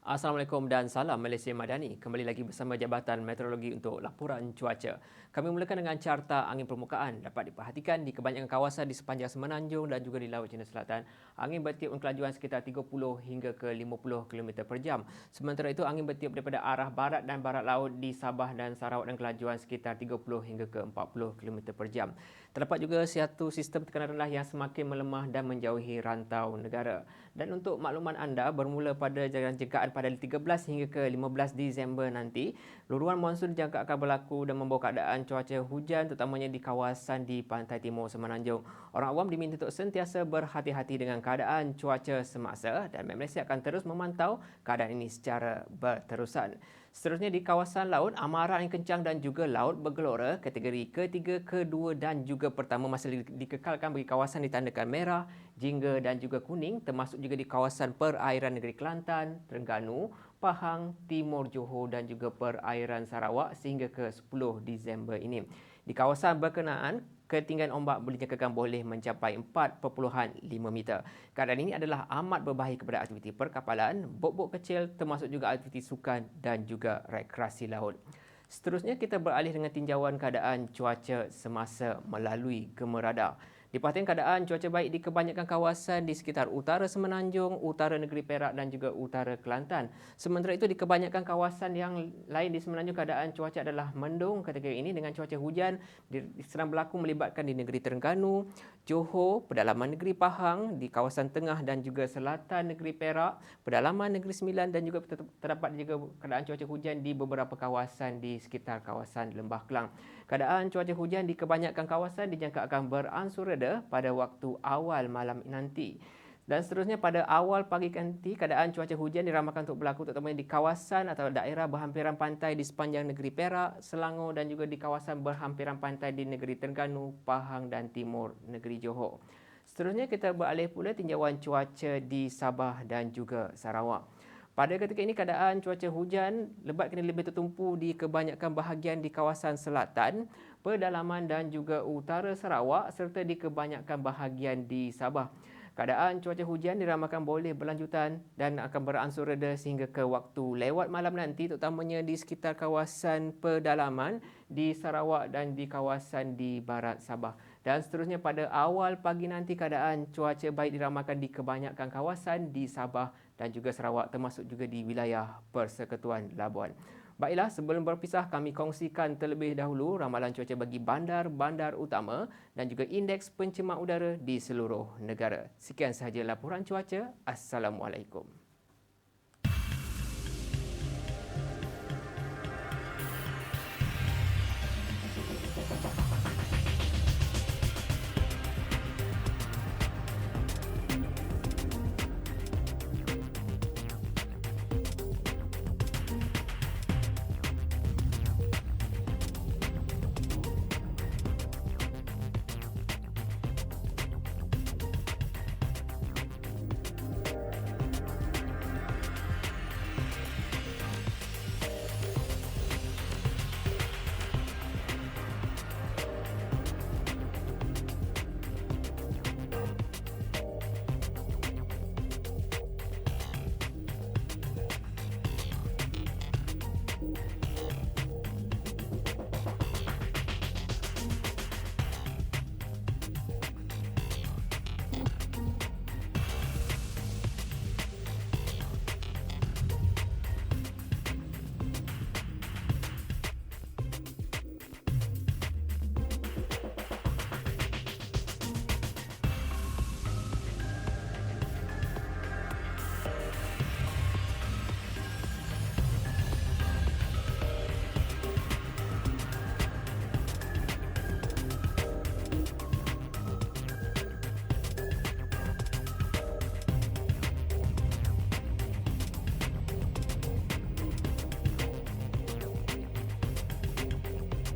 Assalamualaikum dan salam Malaysia Madani. Kembali lagi bersama Jabatan Meteorologi untuk laporan cuaca. Kami mulakan dengan carta angin permukaan. Dapat diperhatikan di kebanyakan kawasan di sepanjang Semenanjung dan juga di Laut Cina Selatan. Angin bertiup kelajuan sekitar 30 hingga ke 50 km per jam. Sementara itu, angin bertiup daripada arah barat dan barat laut di Sabah dan Sarawak dan kelajuan sekitar 30 hingga ke 40 km per jam. Terdapat juga satu sistem tekanan rendah yang semakin melemah dan menjauhi rantau negara. Dan untuk makluman anda, bermula pada jalan jangkaan pada 13 hingga ke 15 Disember nanti, luruan monsun dijangka akan berlaku dan membawa keadaan cuaca hujan terutamanya di kawasan di pantai timur Semenanjung. Orang awam diminta untuk sentiasa berhati-hati dengan keadaan cuaca semasa dan Malaysia akan terus memantau keadaan ini secara berterusan. Seterusnya di kawasan laut, amaran yang kencang dan juga laut bergelora kategori ketiga, kedua dan juga pertama masih dikekalkan bagi kawasan ditandakan merah, jingga dan juga kuning termasuk juga di kawasan perairan negeri Kelantan, Terengganu, Pahang, Timur Johor dan juga perairan Sarawak sehingga ke 10 Disember ini. Di kawasan berkenaan, ketinggian ombak dikatakan boleh mencapai 4.5 meter. Keadaan ini adalah amat berbahaya kepada aktiviti perkapalan, bot-bot kecil termasuk juga aktiviti sukan dan juga rekreasi laut. Seterusnya kita beralih dengan tinjauan keadaan cuaca semasa melalui gemerada. Diperhatikan keadaan cuaca baik di kebanyakan kawasan di sekitar utara Semenanjung, utara negeri Perak dan juga utara Kelantan. Sementara itu di kebanyakan kawasan yang lain di Semenanjung keadaan cuaca adalah mendung kategori ini dengan cuaca hujan sedang berlaku melibatkan di negeri Terengganu, Johor, pedalaman negeri Pahang, di kawasan tengah dan juga selatan negeri Perak, pedalaman negeri Sembilan dan juga terdapat juga keadaan cuaca hujan di beberapa kawasan di sekitar kawasan Lembah Kelang. Keadaan cuaca hujan di kebanyakan kawasan dijangka akan beransur reda pada waktu awal malam nanti. Dan seterusnya pada awal pagi nanti keadaan cuaca hujan diramalkan untuk berlaku terutamanya di kawasan atau daerah berhampiran pantai di sepanjang negeri Perak, Selangor dan juga di kawasan berhampiran pantai di negeri Terengganu, Pahang dan Timur negeri Johor. Seterusnya kita beralih pula tinjauan cuaca di Sabah dan juga Sarawak. Pada ketika ini keadaan cuaca hujan lebat kini lebih tertumpu di kebanyakan bahagian di kawasan selatan, pedalaman dan juga utara Sarawak serta di kebanyakan bahagian di Sabah. Keadaan cuaca hujan diramalkan boleh berlanjutan dan akan beransur reda sehingga ke waktu lewat malam nanti terutamanya di sekitar kawasan pedalaman di Sarawak dan di kawasan di barat Sabah. Dan seterusnya pada awal pagi nanti keadaan cuaca baik diramalkan di kebanyakan kawasan di Sabah dan juga Sarawak termasuk juga di wilayah Persekutuan Labuan. Baiklah, sebelum berpisah kami kongsikan terlebih dahulu ramalan cuaca bagi bandar-bandar utama dan juga indeks pencemar udara di seluruh negara. Sekian sahaja laporan cuaca. Assalamualaikum.